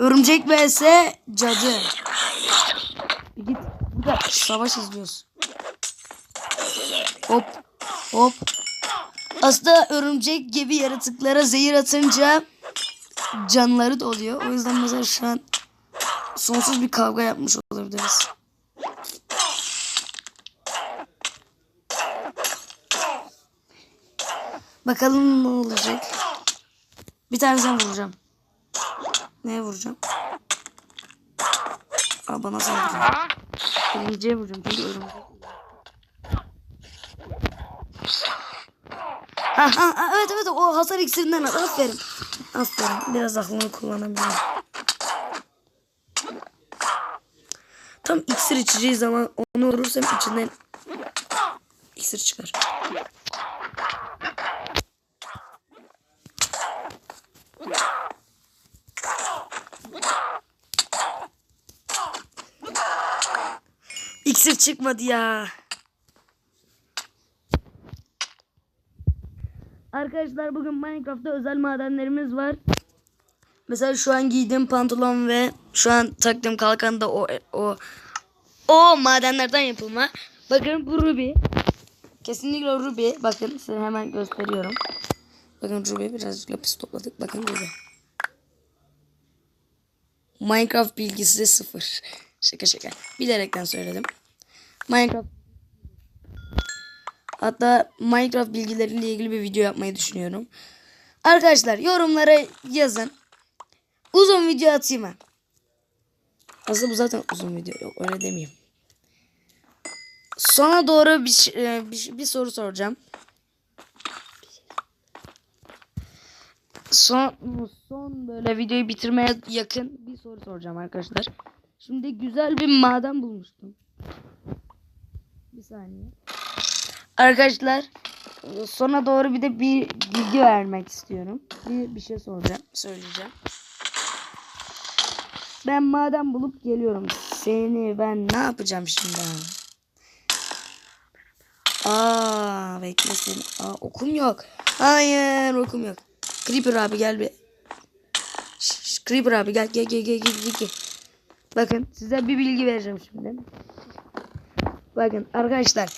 Örümcek vs cadı. Git. Burada savaş izliyoruz. Hop. Hop. Aslında örümcek gibi yaratıklara zehir atınca canları doluyor. O yüzden mesela şu an sonsuz bir kavga yapmış olabiliriz. Bakalım ne olacak. Bir tanesini vuracağım. Neye vuracağım? Aa bana saldırıyor. Birinciye vuracağım çünkü örümcek. Ha, ha, ha, evet evet o hasar iksirinden al. Aferin. Aferin. Biraz aklımı kullanabilirim. Tam iksir içeceği zaman onu vurursam içinden iksir çıkar. İksir çıkmadı ya. Arkadaşlar bugün Minecraft'ta özel madenlerimiz var. Mesela şu an giydiğim pantolon ve şu an taktığım kalkan da o o o madenlerden yapılma. Bakın bu ruby. Kesinlikle ruby. Bakın size hemen gösteriyorum. Bakın ruby birazcık lapis topladık. Bakın ruby. Minecraft bilgisi sıfır. Şaka şaka. Bilerekten söyledim. Minecraft Hatta Minecraft bilgileriyle ilgili bir video yapmayı düşünüyorum. Arkadaşlar yorumlara yazın. Uzun video atayım mı? Aslında bu zaten uzun video. Yok öyle demeyeyim. Sona doğru bir, e, bir, bir soru soracağım. Son, son böyle videoyu bitirmeye yakın bir soru soracağım arkadaşlar. Şimdi güzel bir maden bulmuştum. Saniye. Arkadaşlar sona doğru bir de bir video vermek istiyorum. Bir, bir şey soracağım, söyleyeceğim. Ben maden bulup geliyorum. Seni ben ne yapacağım şimdi? Aa beklesin. Aa okum yok. Hayır okum yok. Creeper abi gel bir. Şş, Creeper abi gel gel gel gel gel, gel. Bakın size bir bilgi vereceğim şimdi. Bakın arkadaşlar.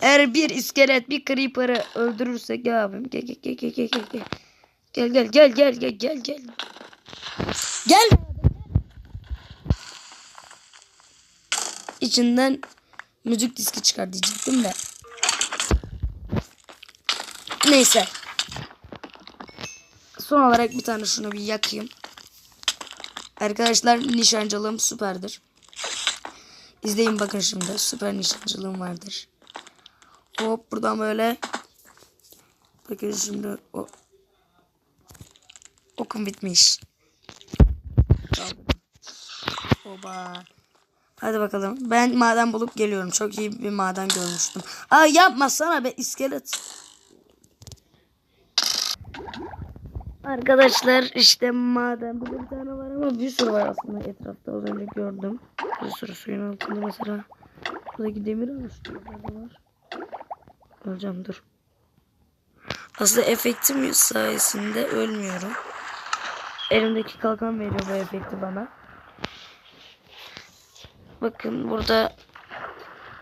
Eğer bir iskelet bir creeper'ı öldürürsek ya abim gel gel gel gel gel gel. Gel gel gel gel gel gel gel. Gel. İçinden müzik diski çıkar diyecektim de. Neyse. Son olarak bir tane şunu bir yakayım. Arkadaşlar nişancılığım süperdir. İzleyin bakın şimdi. Süper nişancılığım vardır. Hop buradan böyle. Bakın şimdi o. Okum bitmiş. Oba. Hadi bakalım. Ben maden bulup geliyorum. Çok iyi bir maden görmüştüm. Aa yapma sana be iskelet. Arkadaşlar işte maden. Burada bir tane var ama bir sürü var aslında etrafta. Az önce gördüm. Bir sürü suyun altında mesela. Buradaki demir. Burada var. Öleceğim dur. Aslında efektim sayesinde ölmüyorum. Elimdeki kalkan veriyor bu efekti bana. Bakın burada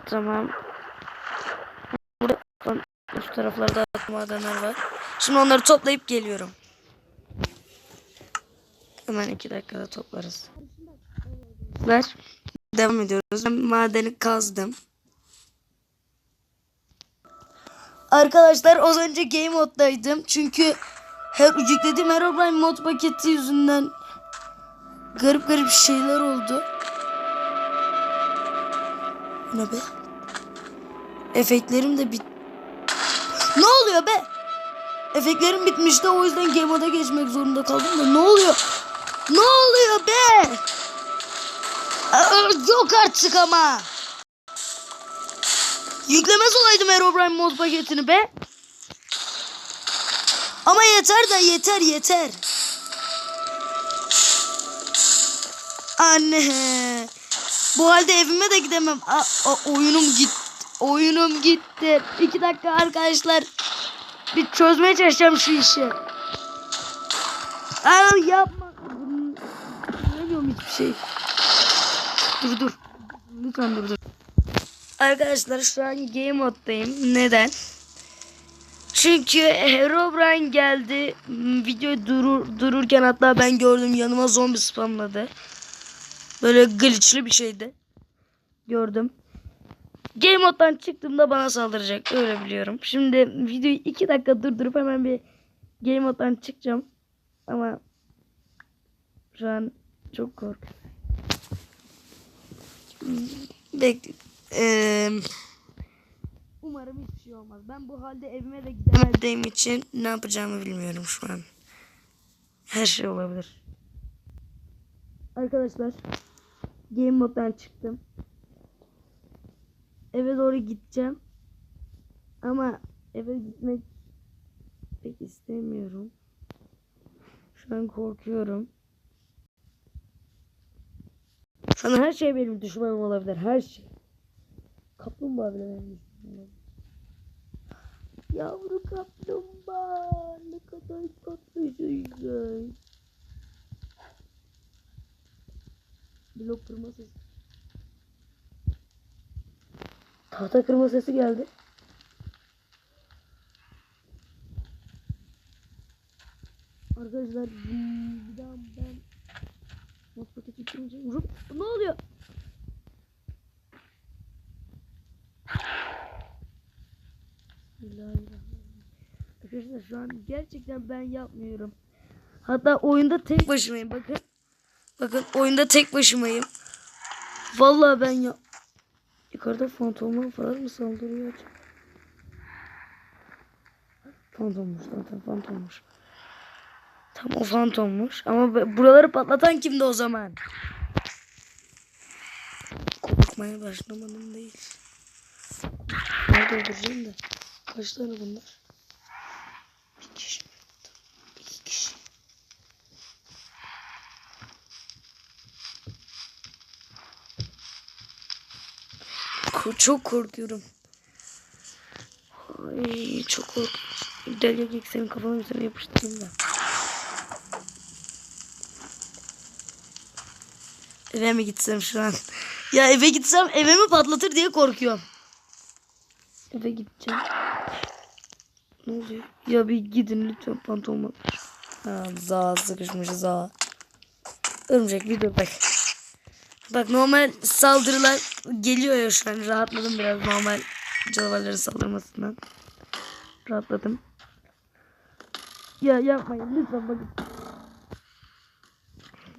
tamam. Burada üst taraflarda madenler var. Şimdi onları toplayıp geliyorum. Hemen iki dakikada toplarız. Ver. Devam ediyoruz. Ben madeni kazdım. Arkadaşlar az önce game moddaydım. Çünkü her yüklediğim Herobrine mod paketi yüzünden garip garip şeyler oldu. Ne be? Efektlerim de bit... Ne oluyor be? Efektlerim bitmişti o yüzden game moda geçmek zorunda kaldım da ne oluyor? Ne oluyor be? Aa, yok artık ama. Yüklemez olaydım Herobrine mod paketini be. Ama yeter de yeter yeter. Anne. Bu halde evime de gidemem. Aa, aa, oyunum git. Oyunum gitti. İki dakika arkadaşlar. Bir çözmeye çalışacağım şu işi. Aa, yapma. Şey. Dur dur. Lütfen dur dur. Arkadaşlar şu an game moddayım. Neden? Çünkü Herobrine geldi. Video durur, dururken hatta ben gördüm yanıma zombi spamladı. Böyle glitchli bir şeydi. Gördüm. Game moddan çıktığımda bana saldıracak. Öyle biliyorum. Şimdi videoyu 2 dakika durdurup hemen bir game moddan çıkacağım. Ama şu an çok korkuyorum. Bekle. Eee Umarım hiçbir şey olmaz. Ben bu halde evime de gidemediğim için ne yapacağımı bilmiyorum şu an. Her şey olabilir. Arkadaşlar game moddan çıktım. Eve doğru gideceğim. Ama eve gitmek pek istemiyorum. Şu an korkuyorum. An her şey benim düşmanım olabilir. Her şey. Kaplumbağa bile benim düşmanım. Yavru kaplumbağa ne kadar tatlısın. Blok kırma sesi. Tahta kırma sesi geldi. Arkadaşlar bir daha ben mod paketi yüklenince vurup ne oluyor? Bismillahirrahmanirrahim. Arkadaşlar şu an gerçekten ben yapmıyorum. Hatta oyunda tek başımayım bakın. Bakın oyunda tek başımayım. Vallahi ben ya Yukarıda fantomlar falan mı saldırıyor? Fantommuş zaten fantommuş. Tam o fantommuş. Ama buraları patlatan kimdi o zaman? Korkmaya başlamadım değil. Nerede öldüreceğim de? Kaç tane bunlar? Bir kişi. İki kişi. Ko- Çok korkuyorum. Ay çok korkuyorum. Delecek senin kafanın üzerine yapıştırayım da. Eve mi gitsem şu an? Ya eve gitsem eve mi patlatır diye korkuyorum. Eve gideceğim. Ne oluyor? Ya bir gidin lütfen pantolon. Ha, za sıkışmış za. Örümcek bir dur bak. Normal saldırılar geliyor ya şu an. Rahatladım biraz normal canavarların saldırmasından. Rahatladım. Ya yapmayın lütfen bakın.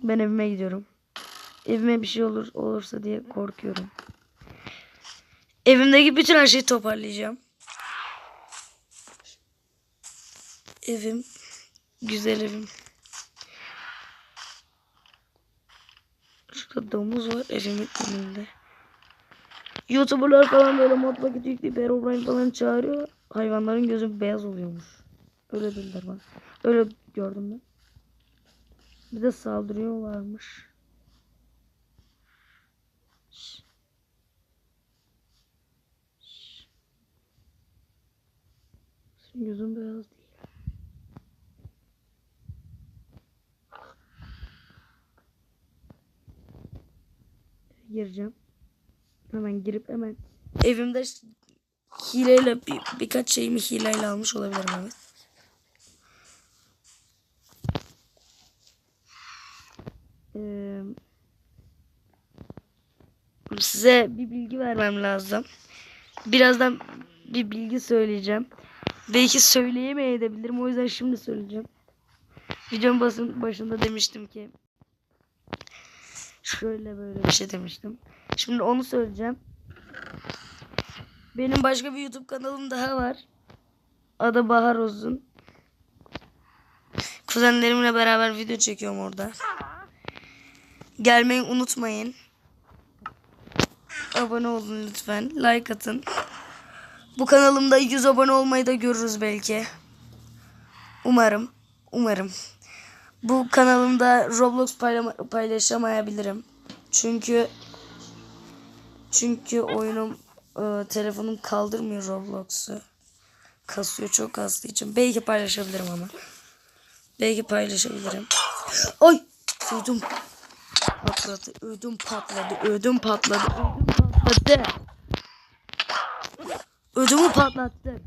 Ben evime gidiyorum. Evime bir şey olur olursa diye korkuyorum. Evimdeki bütün her şeyi toparlayacağım. Evim. Güzel evim. Şurada domuz var evimin önünde. Youtuberlar falan böyle mod paketi yükleyip Herobrine falan çağırıyor. Hayvanların gözü beyaz oluyormuş. Öyle dediler bana. Öyle gördüm ben. Bir de saldırıyorlarmış. Senin gözün beyaz değil. Gireceğim. Hemen girip hemen evimde hileyle bir, birkaç şeyimi hileyle almış olabilirim evet. Ee, size bir bilgi vermem lazım. Birazdan bir bilgi söyleyeceğim. Belki söyleyemeyebilirim. O yüzden şimdi söyleyeceğim. Videonun basın başında demiştim ki şöyle böyle bir şey demiştim. Şimdi onu söyleyeceğim. Benim başka bir YouTube kanalım daha var. Adı Bahar Uzun. Kuzenlerimle beraber video çekiyorum orada. Gelmeyi unutmayın. Abone olun lütfen. Like atın. Bu kanalımda 100 abone olmayı da görürüz belki. Umarım. Umarım. Bu kanalımda Roblox paylaşamayabilirim. Çünkü çünkü oyunum e, telefonum kaldırmıyor Roblox'u. Kasıyor çok kastığı için. Belki paylaşabilirim ama. Belki paylaşabilirim. Ay! Duydum. patladı. Ödüm patladı. Ödüm patladı. Ödüm patladı. Ödümü patlattı.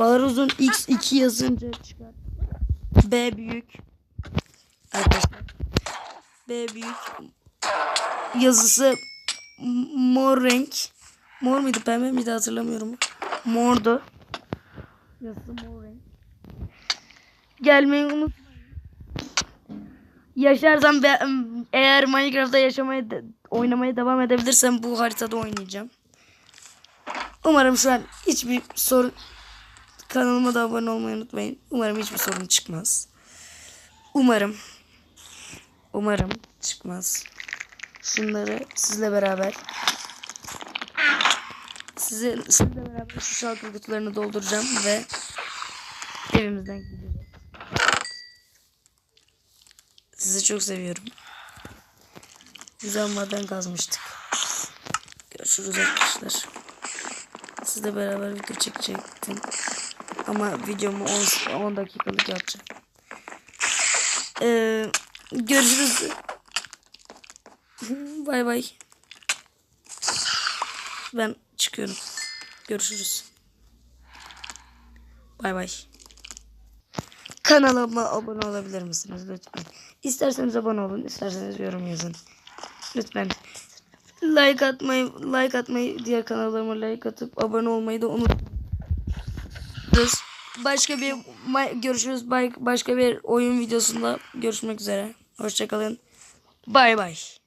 Bahar uzun x2 yazınca çıkar. B büyük. Arkadaşlar. B büyük. Yazısı mor renk. Mor muydu pembe miydi hatırlamıyorum. Mordu. Yazısı mor renk. Gelmeyi unutmayın. Yaşarsam be- eğer Minecraft'ta yaşamaya de- oynamaya devam edebilirsem bu haritada oynayacağım. Umarım şu an hiçbir sorun kanalıma da abone olmayı unutmayın. Umarım hiçbir sorun çıkmaz. Umarım umarım çıkmaz. Şunları sizle beraber size sizle beraber şu şalkır kutularını dolduracağım ve evimizden gideceğiz. Sizi çok seviyorum. Güzel maden kazmıştık. Görüşürüz arkadaşlar. Sizle beraber video çekecektim. Ama videomu 10, 10 dakikalık yapacağım. Ee, görüşürüz. Bay bay. Ben çıkıyorum. Görüşürüz. Bay bay. Kanalıma abone olabilir misiniz lütfen? İsterseniz abone olun, isterseniz yorum yazın. Lütfen. Like atmayı, like atmayı, diğer kanallarıma like atıp abone olmayı da unutmayın. Başka bir görüşürüz. Başka bir oyun videosunda görüşmek üzere. Hoşçakalın. Bay bay.